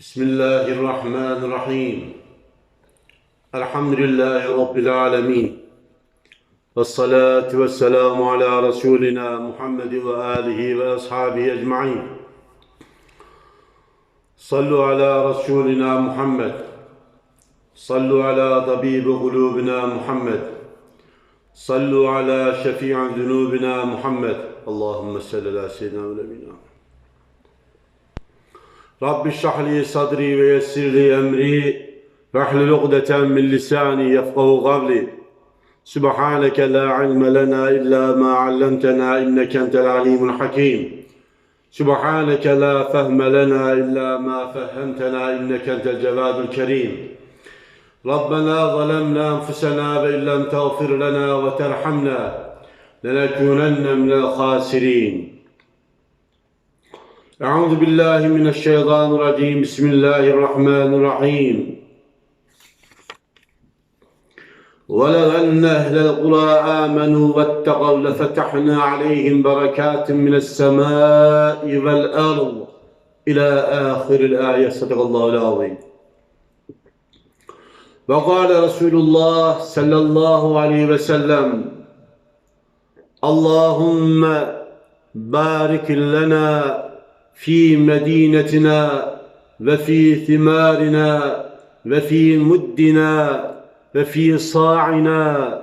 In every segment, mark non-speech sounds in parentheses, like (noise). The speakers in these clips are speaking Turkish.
بسم الله الرحمن الرحيم. الحمد لله رب العالمين. والصلاة والسلام على رسولنا محمد وآله وأصحابه أجمعين. صلوا على رسولنا محمد. صلوا على طبيب قلوبنا محمد. صلوا على شفيع ذنوبنا محمد. اللهم صل على سيدنا ونبينا رب اشرح لي صدري ويسر لي أمري. واحلل عقدة من لساني يفقه قولي. سبحانك لا علم لنا إلا ما علمتنا إنك أنت العليم الحكيم. سبحانك لا فهم لنا إلا ما فهمتنا إنك أنت الجواد الكريم. ربنا ظلمنا أنفسنا وإن لم تغفر لنا وترحمنا لنكونن من الخاسرين. أعوذ بالله من الشيطان الرجيم. بسم الله الرحمن الرحيم. ولو أن أهل القرى آمنوا واتقوا لفتحنا عليهم بركات من السماء والأرض إلى آخر الآية. صدق الله العظيم. وقال رسول الله صلى الله عليه وسلم اللهم بارك لنا في مدينتنا وفي ثمارنا وفي مدنا وفي صاعنا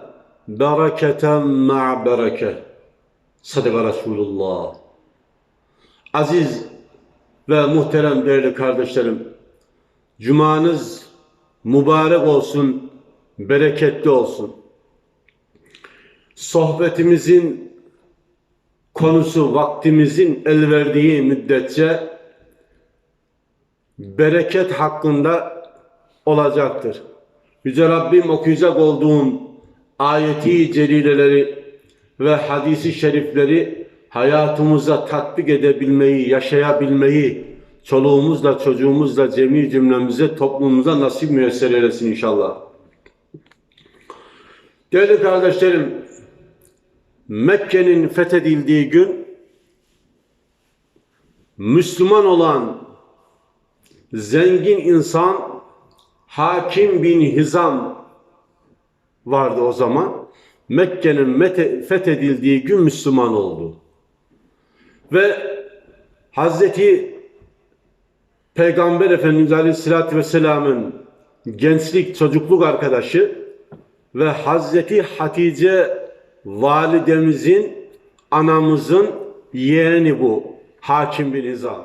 بركة مع بركة صدق رسول الله Aziz ve muhterem değerli kardeşlerim, Cumanız mübarek olsun, bereketli olsun. Sohbetimizin konusu vaktimizin el verdiği müddetçe bereket hakkında olacaktır. Yüce Rabbim okuyacak olduğum ayeti celileleri ve hadisi şerifleri hayatımıza tatbik edebilmeyi, yaşayabilmeyi çoluğumuzla, çocuğumuzla, cemi cümlemize, toplumumuza nasip müyesser eylesin inşallah. Değerli kardeşlerim, Mekke'nin fethedildiği gün Müslüman olan zengin insan Hakim bin Hizam vardı o zaman. Mekke'nin fethedildiği gün Müslüman oldu. Ve Hazreti Peygamber Efendimiz Aleyhisselatü Vesselam'ın gençlik, çocukluk arkadaşı ve Hazreti Hatice validemizin, anamızın yeğeni bu. Hakim bin Hizam.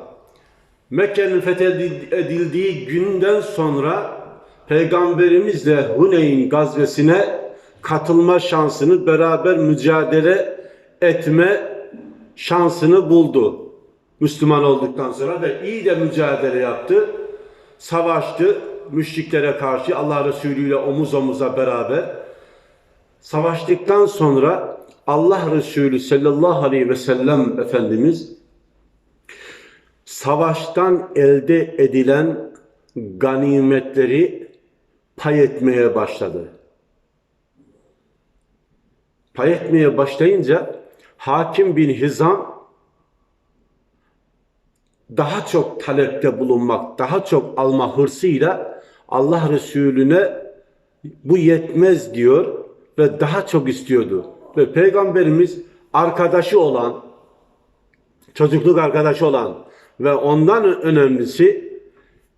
Mekke'nin fethedildiği günden sonra Peygamberimizle Huneyn gazvesine katılma şansını, beraber mücadele etme şansını buldu. Müslüman olduktan sonra ve iyi de mücadele yaptı. Savaştı müşriklere karşı Allah Resulü ile omuz omuza beraber savaştıktan sonra Allah Resulü sallallahu aleyhi ve sellem Efendimiz savaştan elde edilen ganimetleri pay etmeye başladı. Pay etmeye başlayınca Hakim bin Hizam daha çok talepte bulunmak, daha çok alma hırsıyla Allah Resulüne bu yetmez diyor ve daha çok istiyordu. Ve Peygamberimiz arkadaşı olan, çocukluk arkadaşı olan ve ondan önemlisi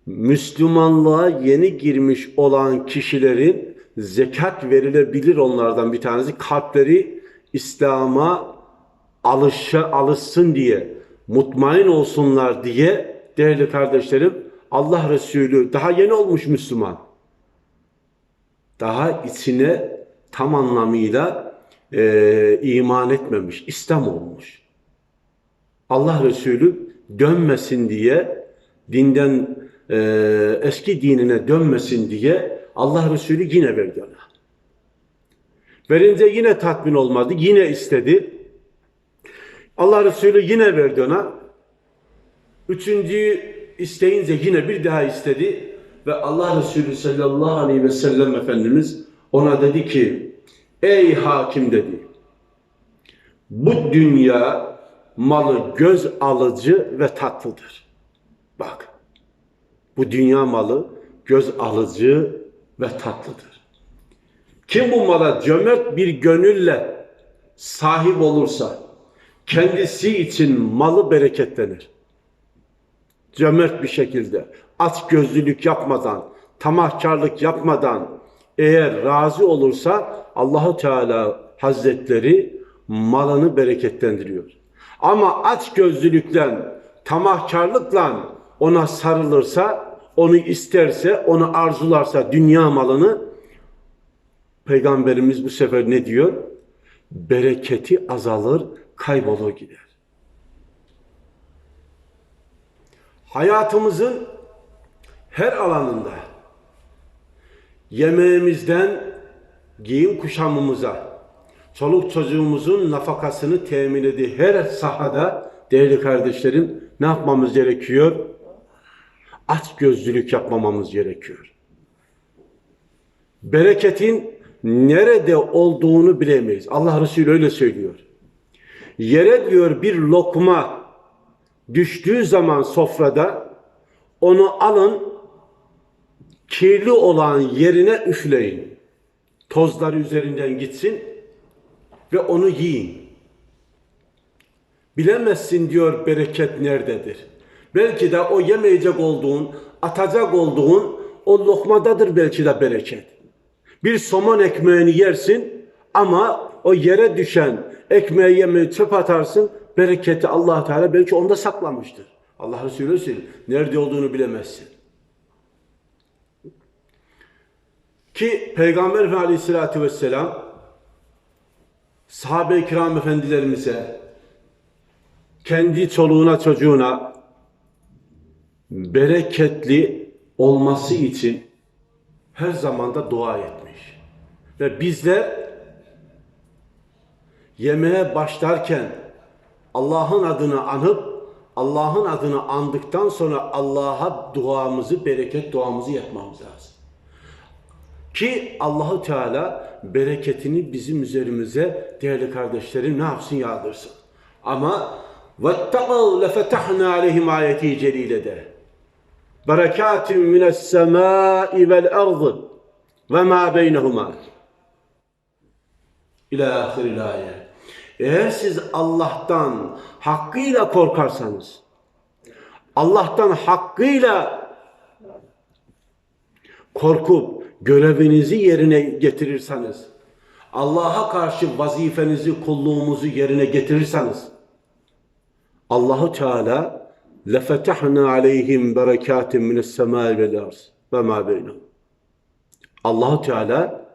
Müslümanlığa yeni girmiş olan kişilerin zekat verilebilir onlardan bir tanesi. Kalpleri İslam'a alışa, alışsın diye, mutmain olsunlar diye değerli kardeşlerim Allah Resulü daha yeni olmuş Müslüman. Daha içine tam anlamıyla e, iman etmemiş, İslam olmuş. Allah Resulü dönmesin diye dinden e, eski dinine dönmesin diye Allah Resulü yine verdi ona. Verince yine tatmin olmadı, yine istedi. Allah Resulü yine verdi ona. Üçüncüyü isteyince yine bir daha istedi. Ve Allah Resulü sallallahu aleyhi ve sellem Efendimiz ona dedi ki, ey hakim dedi, bu dünya malı göz alıcı ve tatlıdır. Bak, Bu dünya malı göz alıcı ve tatlıdır. Kim bu mala cömert bir gönülle sahip olursa kendisi için malı bereketlenir. Cömert bir şekilde, aç gözlülük yapmadan, tamahkarlık yapmadan eğer razı olursa Allahu Teala Hazretleri malını bereketlendiriyor. Ama aç gözlülükle, tamahkarlıkla ona sarılırsa, onu isterse, onu arzularsa dünya malını Peygamberimiz bu sefer ne diyor? Bereketi azalır, kaybolur gider. Hayatımızın her alanında yemeğimizden giyim kuşamımıza, çoluk çocuğumuzun nafakasını temin ediği her sahada değerli kardeşlerim ne yapmamız gerekiyor? Aç gözlülük yapmamamız gerekiyor. Bereketin nerede olduğunu bilemeyiz. Allah Resulü öyle söylüyor. Yere diyor bir lokma düştüğü zaman sofrada onu alın kirli olan yerine üfleyin. Tozları üzerinden gitsin ve onu yiyin. Bilemezsin diyor bereket nerededir. Belki de o yemeyecek olduğun, atacak olduğun o lokmadadır belki de bereket. Bir somon ekmeğini yersin ama o yere düşen ekmeği yemeği çöp atarsın. Bereketi allah Teala belki onda saklamıştır. Allah Resulü söylüyor. Nerede olduğunu bilemezsin. Ki Peygamber Efendimiz Aleyhisselatü Vesselam sahabe-i kiram efendilerimize kendi çoluğuna çocuğuna bereketli olması için her zaman da dua etmiş. Ve bizler yemeğe başlarken Allah'ın adını anıp Allah'ın adını andıktan sonra Allah'a duamızı, bereket duamızı yapmamız lazım. Ki Allahu Teala bereketini bizim üzerimize değerli kardeşlerim ne yapsın yağdırsın. Ama وَاتَّقَوْا لَفَتَحْنَا عَلَيْهِمْ ayeti celilede. Berekatin mines semai vel ardı ve ma beynehuma. İlâ ahiril ayet. Eğer siz Allah'tan hakkıyla korkarsanız, Allah'tan hakkıyla korkup görevinizi yerine getirirseniz, Allah'a karşı vazifenizi, kulluğumuzu yerine getirirseniz, Allahu Teala lefetahna aleyhim berekatin mine's semai vel arz ve ma beynehum. Allahu Teala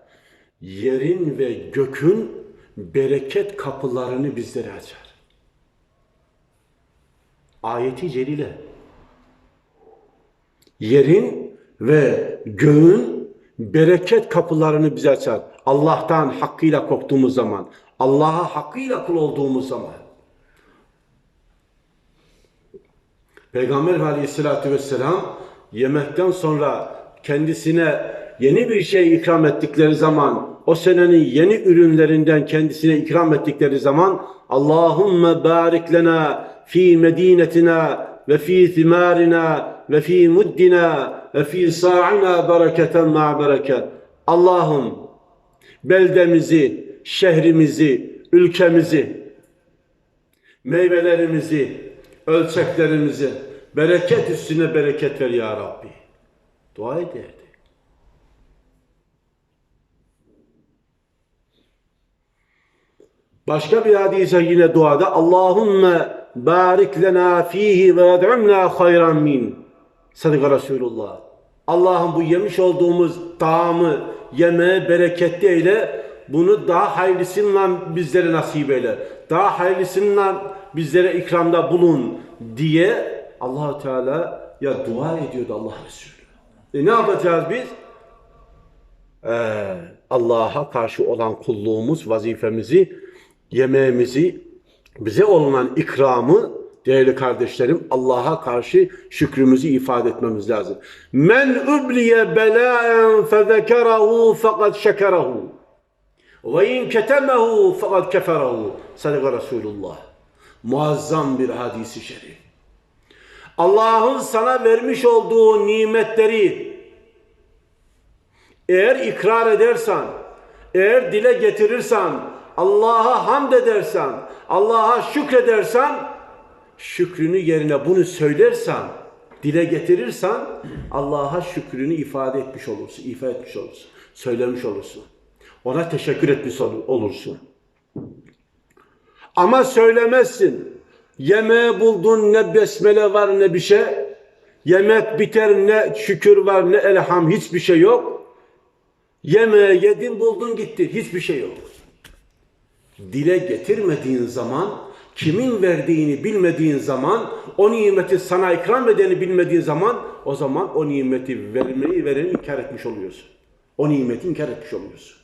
yerin ve gökün bereket kapılarını bizlere açar. Ayeti celile. Yerin ve göğün bereket kapılarını bize açar. Allah'tan hakkıyla korktuğumuz zaman, Allah'a hakkıyla kul olduğumuz zaman. Peygamber aleyhissalatü vesselam yemekten sonra kendisine yeni bir şey ikram ettikleri zaman o senenin yeni ürünlerinden kendisine ikram ettikleri zaman Allahümme barik lena fi medinetina ve fi thimarina ve fi muddina ve fi sa'ina bereketen bereket. Allah'ım beldemizi, şehrimizi, ülkemizi, meyvelerimizi, ölçeklerimizi bereket üstüne bereket ver ya Rabbi. Dua ederdi. Başka bir hadise yine duada Allahümme barik lena fihi ve ed'umna hayran min. Sadaka Resulullah. Allah'ım bu yemiş olduğumuz dağımı, yemeğe bereketli eyle. Bunu daha hayırlısıyla bizlere nasip eyle. Daha hayırlısıyla bizlere ikramda bulun diye allah Teala ya dua ediyordu Allah Resulü. E ne yapacağız biz? Ee, Allah'a karşı olan kulluğumuz, vazifemizi, yemeğimizi, bize olunan ikramı değerli kardeşlerim Allah'a karşı şükrümüzü ifade etmemiz lazım. Men ubliye belaen fezekerahu fakat şekerahu. Ve in ketemehu fakat keferahu. Sadaka Resulullah. Muazzam bir hadisi şerif. Allah'ın sana vermiş olduğu nimetleri eğer ikrar edersen, eğer dile getirirsen, Allah'a hamd edersen, Allah'a şükredersen, şükrünü yerine bunu söylersen, dile getirirsen Allah'a şükrünü ifade etmiş olursun, ifade etmiş olursun, söylemiş olursun. Ona teşekkür etmiş ol- olursun. Ama söylemezsin. Yemeği buldun ne besmele var ne bir şey. Yemek biter ne şükür var ne elham hiçbir şey yok. Yemeği yedin buldun gitti hiçbir şey yok. Dile getirmediğin zaman kimin verdiğini bilmediğin zaman o nimeti sana ikram edeni bilmediğin zaman o zaman o nimeti vermeyi vereni inkar etmiş oluyorsun. O nimeti inkar etmiş oluyorsun.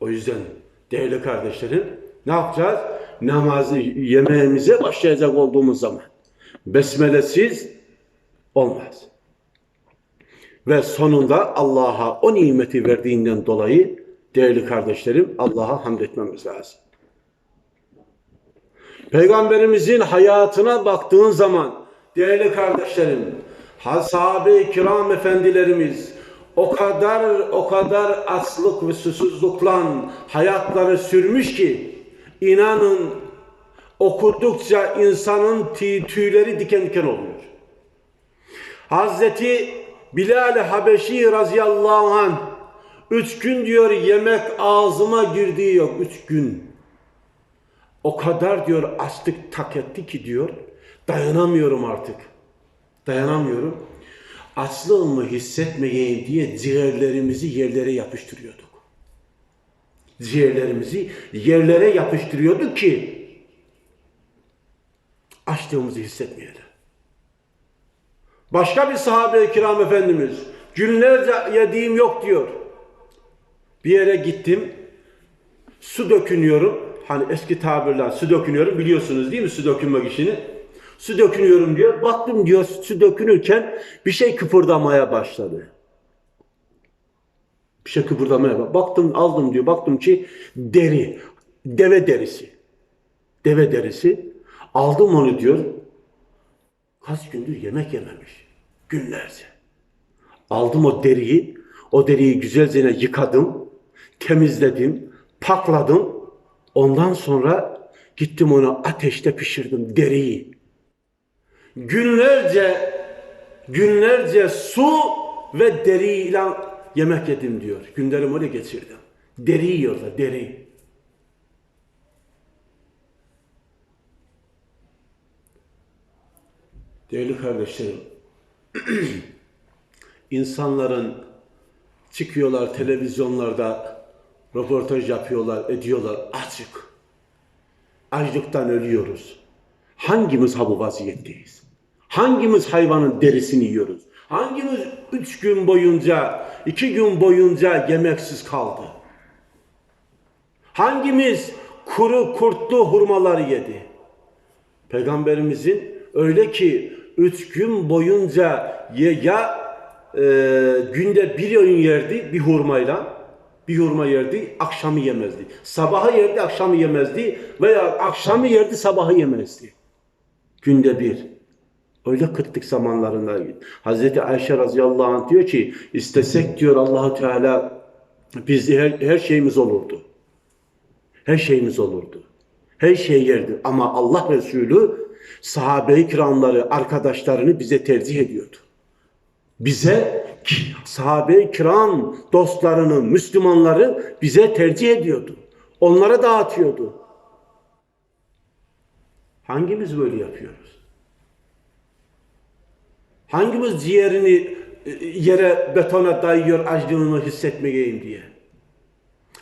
O yüzden değerli kardeşlerim ne yapacağız? Namazı yemeğimize başlayacak olduğumuz zaman besmelesiz olmaz. Ve sonunda Allah'a o nimeti verdiğinden dolayı değerli kardeşlerim Allah'a hamd etmemiz lazım. Peygamberimizin hayatına baktığın zaman değerli kardeşlerim, ha- sahabe-i kiram efendilerimiz o kadar o kadar açlık ve susuzlukla hayatları sürmüş ki inanın okudukça insanın tüy- tüyleri diken diken oluyor. Hazreti Bilal-i Habeşi razıyallahu anh üç gün diyor yemek ağzıma girdiği yok. Üç gün. O kadar diyor açlık tak etti ki diyor dayanamıyorum artık. Dayanamıyorum. Açlığımı hissetmeyeyim diye ciğerlerimizi yerlere yapıştırıyorduk. Ciğerlerimizi yerlere yapıştırıyorduk ki açlığımızı hissetmeyelim. Başka bir sahabe-i kiram efendimiz günlerce yediğim yok diyor. Bir yere gittim. Su dökünüyorum. Hani eski tabirler su dökünüyorum biliyorsunuz değil mi su dökünmek işini? Su dökünüyorum diyor. Baktım diyor su dökünürken bir şey kıpırdamaya başladı. Bir şey kıpırdamaya bak. Baktım aldım diyor. Baktım ki deri. Deve derisi. Deve derisi. Aldım onu diyor. Kaç gündür yemek yememiş. Günlerce. Aldım o deriyi. O deriyi güzelce yıkadım. Temizledim. Pakladım. Ondan sonra gittim onu ateşte pişirdim deriyi. Günlerce günlerce su ve deriyle yemek yedim diyor. Günlerimi öyle geçirdim. Deri yiyorlar, deri. Değerli kardeşlerim, (clears throat) insanların çıkıyorlar televizyonlarda röportaj yapıyorlar, ediyorlar açık. Açlıktan ölüyoruz. Hangimiz ha bu vaziyetteyiz? Hangimiz hayvanın derisini yiyoruz? Hangimiz üç gün boyunca, iki gün boyunca yemeksiz kaldı? Hangimiz kuru kurtlu hurmaları yedi? Peygamberimizin öyle ki üç gün boyunca ya, ya e, günde bir öğün yerdi bir hurmayla, bir hurma yerdi, akşamı yemezdi. Sabahı yerdi, akşamı yemezdi veya akşamı yerdi, sabahı yemezdi. Günde bir. Öyle kıtlık zamanlarında. Hazreti Ayşe radıyallahu anh diyor ki istesek diyor Allahu Teala bizde her, her şeyimiz olurdu. Her şeyimiz olurdu. Her şey yerdi. Ama Allah Resulü sahabe-i kiramları, arkadaşlarını bize tercih ediyordu. Bize sahabe-i kiram dostlarını, Müslümanları bize tercih ediyordu. Onlara dağıtıyordu. Hangimiz böyle yapıyoruz? Hangimiz ciğerini e, yere betona dayıyor açlığını hissetmeyeyim diye?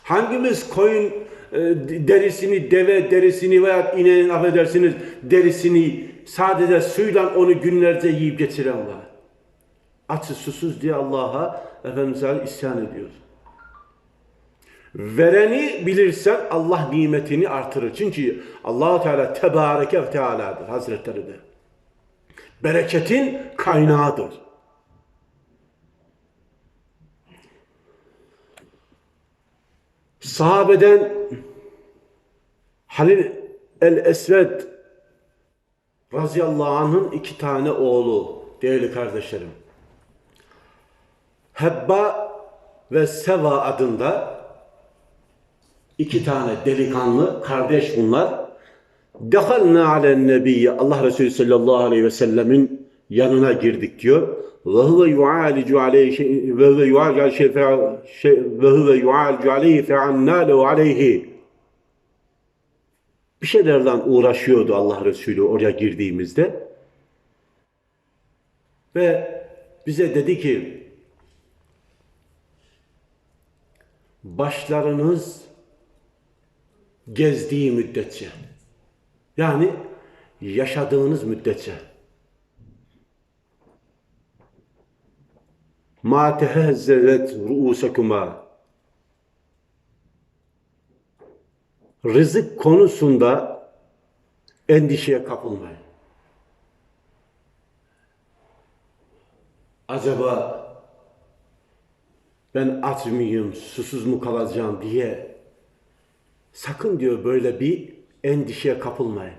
Hangimiz koyun e, derisini, deve derisini veya ineğin affedersiniz derisini sadece suyla onu günlerce yiyip geçiren var? Açız susuz diye Allah'a Efendimiz'e isyan ediyor. Vereni bilirsen Allah nimetini artırır. Çünkü allah Teala tebareke ve teala'dır Hazretleri de. Bereketin kaynağıdır. Sahabeden Halil el-Esved radıyallahu anh'ın iki tane oğlu değerli kardeşlerim. Hebba ve Seva adında iki tane delikanlı kardeş bunlar. Dehalna alen nebiyye Allah Resulü sallallahu aleyhi ve sellemin yanına girdik diyor. Ve huve yu'alicu aleyhi şey- ve huve yu'alicu şey fe- şey- ve huve aleyhi aleyhi. Bir şeylerden uğraşıyordu Allah Resulü oraya girdiğimizde. Ve bize dedi ki başlarınız gezdiği müddetçe. Yani yaşadığınız müddetçe. Ma tehezzelet ruusekuma. Rızık konusunda endişeye kapılmayın. Acaba ben aç mıyım, susuz mu kalacağım diye sakın diyor böyle bir endişeye kapılmayın.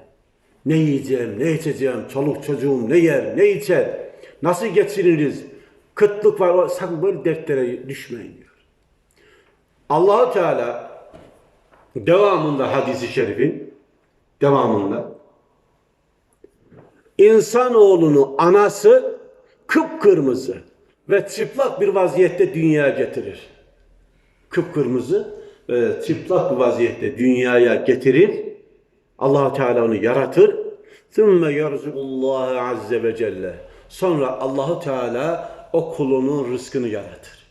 Ne yiyeceğim, ne içeceğim, çoluk çocuğum ne yer, ne içer, nasıl geçiririz, kıtlık var, sakın böyle dertlere düşmeyin diyor. Allahu Teala devamında hadisi şerifin devamında insanoğlunu anası kıpkırmızı ve çıplak bir vaziyette dünyaya getirir. Kıpkırmızı ve çıplak bir vaziyette dünyaya getirir. allah Teala onu yaratır. ثُمَّ يَرْزُقُ اللّٰهَ عَزَّ وَجَلَّ Sonra Allahu Teala o kulunun rızkını yaratır.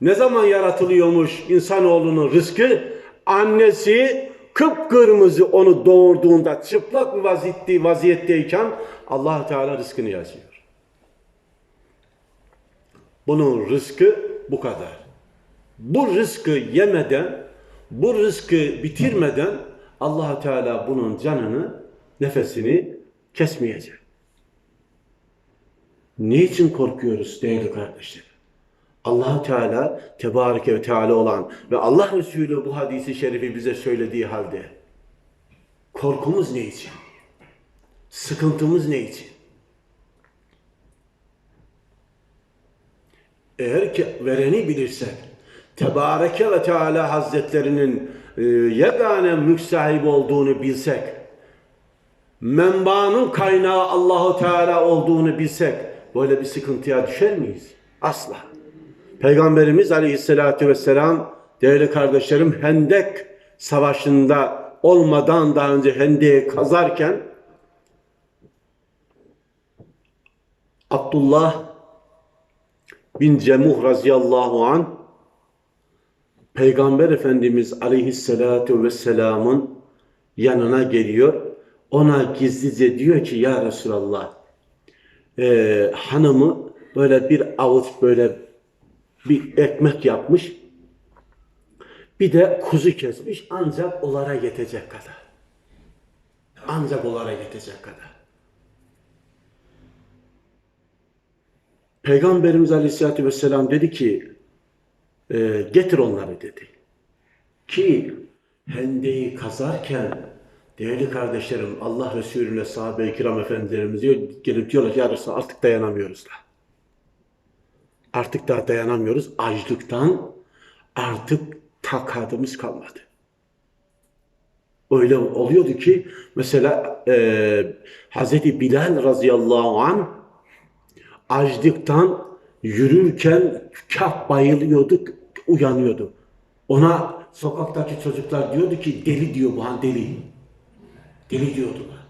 Ne zaman yaratılıyormuş insanoğlunun rızkı? Annesi kıpkırmızı onu doğurduğunda çıplak bir vaziyette, vaziyetteyken allah Teala rızkını yazıyor. Bunun rızkı bu kadar. Bu rızkı yemeden, bu rızkı bitirmeden allah Teala bunun canını, nefesini kesmeyecek. Niçin korkuyoruz değerli kardeşlerim? allah Teala Tebareke ve Teala olan ve Allah Resulü bu hadisi şerifi bize söylediği halde korkumuz ne için? Sıkıntımız ne için? Eğer ki vereni bilirsek, Tebareke ve Teala Hazretlerinin e, yegane mülk sahibi olduğunu bilsek, menbaanın kaynağı Allahu Teala olduğunu bilsek, böyle bir sıkıntıya düşer miyiz? Asla. Peygamberimiz Aleyhisselatü Vesselam değerli kardeşlerim Hendek Savaşı'nda olmadan daha önce Hendek'i kazarken Abdullah bin Cemuh razıyallahu an Peygamber Efendimiz Aleyhisselatü Vesselam'ın yanına geliyor. Ona gizlice diyor ki ya Resulallah e, hanımı böyle bir avuç böyle bir ekmek yapmış. Bir de kuzu kesmiş ancak onlara yetecek kadar. Ancak onlara yetecek kadar. Peygamberimiz Aleyhisselatü Vesselam dedi ki e, getir onları dedi. Ki hendeyi kazarken değerli kardeşlerim Allah Resulüne sahabe-i kiram efendilerimiz diyor, gelip diyorlar ki ya Resulallah artık dayanamıyoruz da. Artık daha dayanamıyoruz. Açlıktan artık takadımız kalmadı. Öyle oluyordu ki mesela e, Hazreti Bilal razıyallahu an açlıktan yürürken kah bayılıyordu, uyanıyordu. Ona sokaktaki çocuklar diyordu ki deli diyor bu han deli. Deli diyordular.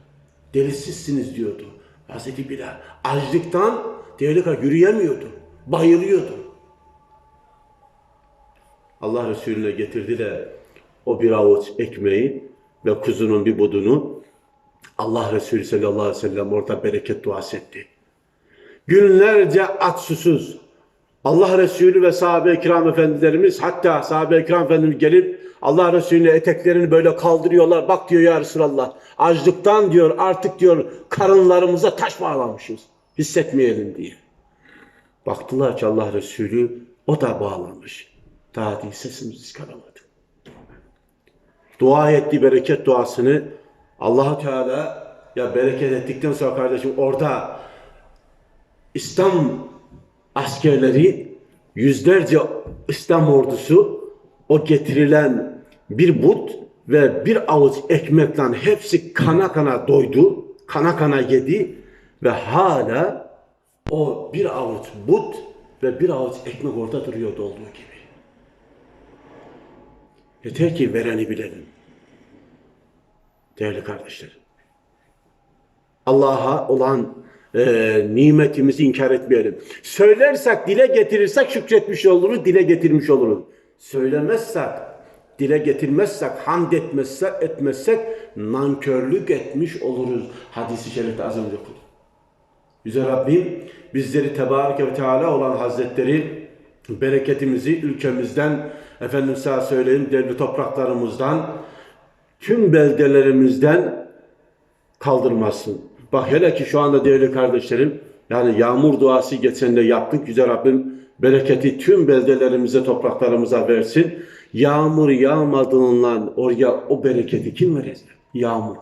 Delisizsiniz diyordu Hazreti Bilal. Açlıktan kadar yürüyemiyordu. Bayılıyordu. Allah Resulüne getirdi de o bir avuç ekmeği ve kuzunun bir budunu Allah Resulü sallallahu aleyhi ve sellem orada bereket duası etti. Günlerce aç susuz Allah Resulü ve sahabe-i kiram efendilerimiz hatta sahabe-i kiram efendimiz gelip Allah Resulü'ne eteklerini böyle kaldırıyorlar. Bak diyor ya Resulallah açlıktan diyor artık diyor karınlarımıza taş bağlamışız. Hissetmeyelim diye. Baktılar ki Allah Resulü o da bağlamış. Daha değil sesimiz çıkaramadı. Dua ettiği bereket duasını Allah Teala ya bereket ettikten sonra kardeşim orada İslam askerleri yüzlerce İslam ordusu o getirilen bir but ve bir avuç ekmekle hepsi kana kana doydu, kana kana yedi ve hala o bir avuç but ve bir avuç ekmek orada duruyordu olduğu gibi. Yeter ki vereni bilelim. Değerli kardeşlerim. Allah'a olan e, nimetimizi inkar etmeyelim. Söylersek, dile getirirsek şükretmiş oluruz, dile getirmiş oluruz. Söylemezsek, dile getirmezsek, hamd etmezsek, etmezsek nankörlük etmiş oluruz. Hadis-i şerifte az önce okuduk. Yüce Rabbim bizleri Tebareke ve Teala olan Hazretleri bereketimizi ülkemizden, efendim sana söyleyeyim devlet topraklarımızdan, tüm beldelerimizden kaldırmasın. Bak hele ki şu anda değerli kardeşlerim, yani yağmur duası geçen de yaptık. Yüce Rabbim bereketi tüm beldelerimize, topraklarımıza versin. Yağmur yağmadığından oraya o bereketi kim verecek? Yağmur.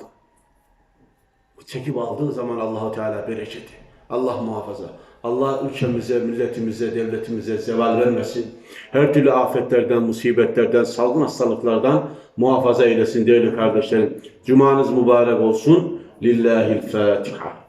Çekip aldığı zaman Allahu Teala bereketi. Allah muhafaza. Allah ülkemize, milletimize, devletimize zeval vermesin. Her türlü afetlerden, musibetlerden, salgın hastalıklardan muhafaza eylesin değerli kardeşlerim. Cumanız mübarek olsun. لله الفاتحة.